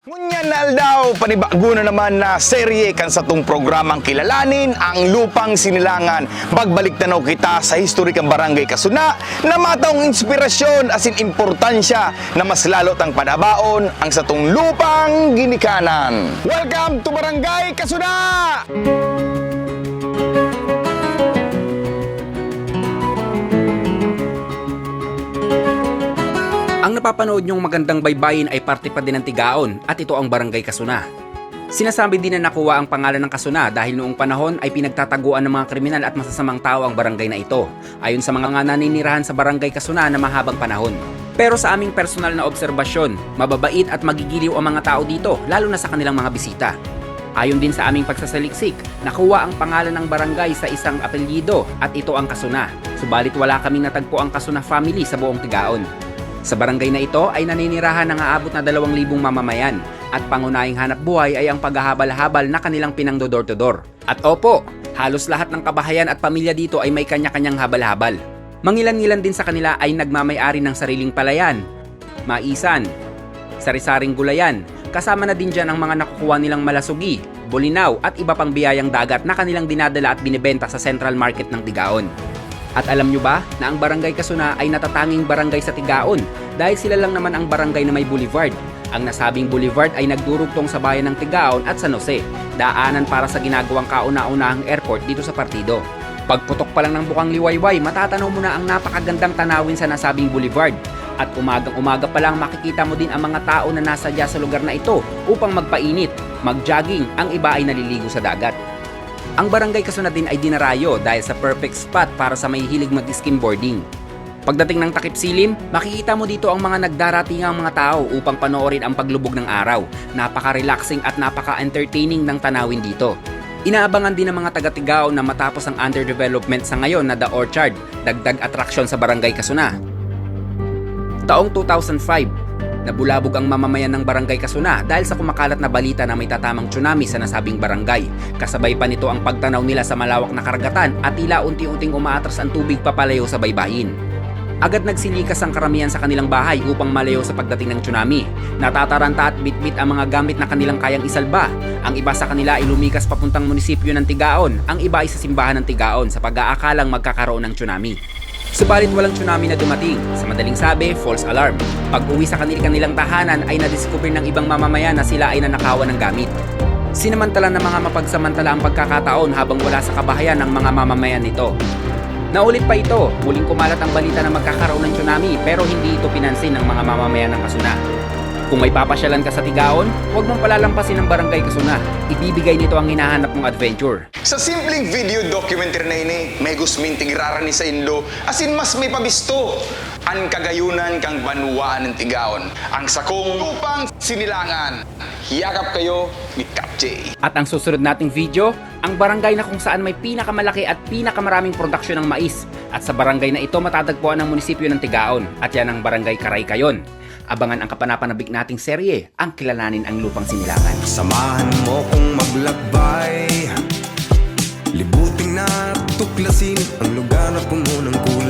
Ngunyan daw, panibago na naman na serye kan sa tong programang kilalanin ang lupang sinilangan. Magbalik tanaw kita sa history kang barangay Kasuna na mataong inspirasyon asin importansya na mas lalo tang padabaon ang sa tong lupang ginikanan. Welcome to Barangay Kasuna! Napapanood niyong magandang baybayin ay parte pa din ng Tigaon at ito ang Barangay Kasuna. Sinasabi din na nakuha ang pangalan ng Kasuna dahil noong panahon ay pinagtataguan ng mga kriminal at masasamang tao ang barangay na ito, ayon sa mga nga naninirahan sa Barangay Kasuna na mahabang panahon. Pero sa aming personal na obserbasyon, mababait at magigiliw ang mga tao dito, lalo na sa kanilang mga bisita. Ayon din sa aming pagsasaliksik, nakuha ang pangalan ng barangay sa isang apelyido at ito ang Kasuna. Subalit wala kaming natagpo ang Kasuna family sa buong Tigaon. Sa barangay na ito ay naninirahan ng aabot na 2,000 mamamayan at pangunahing hanap buhay ay ang paghahabal-habal na kanilang pinang door to door. At opo, halos lahat ng kabahayan at pamilya dito ay may kanya-kanyang habal-habal. Mangilan-ngilan din sa kanila ay nagmamayari ng sariling palayan, maisan, sari-saring gulayan, kasama na din dyan ang mga nakukuha nilang malasugi, bulinaw at iba pang biyayang dagat na kanilang dinadala at binibenta sa Central Market ng Tigaon. At alam nyo ba na ang Barangay Kasuna ay natatanging barangay sa Tigaon dahil sila lang naman ang barangay na may boulevard. Ang nasabing boulevard ay nagdurugtong sa bayan ng Tigaon at San Jose, daanan para sa ginagawang kauna-unahang airport dito sa partido. Pagputok pa lang ng bukang liwayway, matatanaw mo na ang napakagandang tanawin sa nasabing boulevard. At umagang-umaga pa lang makikita mo din ang mga tao na nasadya sa lugar na ito upang magpainit, mag-jogging, ang iba ay naliligo sa dagat. Ang barangay Kasuna din ay dinarayo dahil sa perfect spot para sa may hilig mag-skimboarding. Pagdating ng takip silim, makikita mo dito ang mga nagdaratingang mga tao upang panoorin ang paglubog ng araw. Napaka-relaxing at napaka-entertaining ng tanawin dito. Inaabangan din ng mga taga-Tigao na matapos ang underdevelopment sa ngayon na The Orchard, dagdag atraksyon sa barangay Kasuna. Taong 2005, nabulabog ang mamamayan ng barangay Kasuna dahil sa kumakalat na balita na may tatamang tsunami sa nasabing barangay. Kasabay pa nito ang pagtanaw nila sa malawak na karagatan at tila unti-unting umaatras ang tubig papalayo sa baybayin. Agad nagsilikas ang karamihan sa kanilang bahay upang malayo sa pagdating ng tsunami. Natataranta at bitbit ang mga gamit na kanilang kayang isalba. Ang iba sa kanila ay lumikas papuntang munisipyo ng Tigaon, ang iba ay sa simbahan ng Tigaon sa pag-aakalang magkakaroon ng tsunami. Subalit walang tsunami na dumating. Sa madaling sabi, false alarm. Pag uwi sa kanil kanilang tahanan ay nadiscover ng ibang mamamayan na sila ay nanakawan ng gamit. Sinamantala ng mga mapagsamantala ang pagkakataon habang wala sa kabahayan ng mga mamamayan nito. Naulit pa ito, muling kumalat ang balita na magkakaroon ng tsunami pero hindi ito pinansin ng mga mamamayan ng Kasuna. Kung may papasyalan ka sa Tigaon, huwag mong palalampasin ang barangay Kasuna. Ibibigay nito ang hinahanap mong adventure. Sa simpleng video documentary na ini, may gusminting rarani sa Indo, asin mas may pabisto. Ang kagayunan kang banwaan ng tigaon. Ang sakong lupang sinilangan. Hiyakap kayo ni Kap J. At ang susunod nating video, ang barangay na kung saan may pinakamalaki at pinakamaraming produksyon ng mais. At sa barangay na ito matatagpuan ang munisipyo ng Tigaon at yan ang barangay Karaykayon. Abangan ang kapanapanabik nating serye, ang kilalanin ang lupang sinilangan. Samahan mo kong maglakbay Libuting na tuklasin Ang lugar na puno ng kulay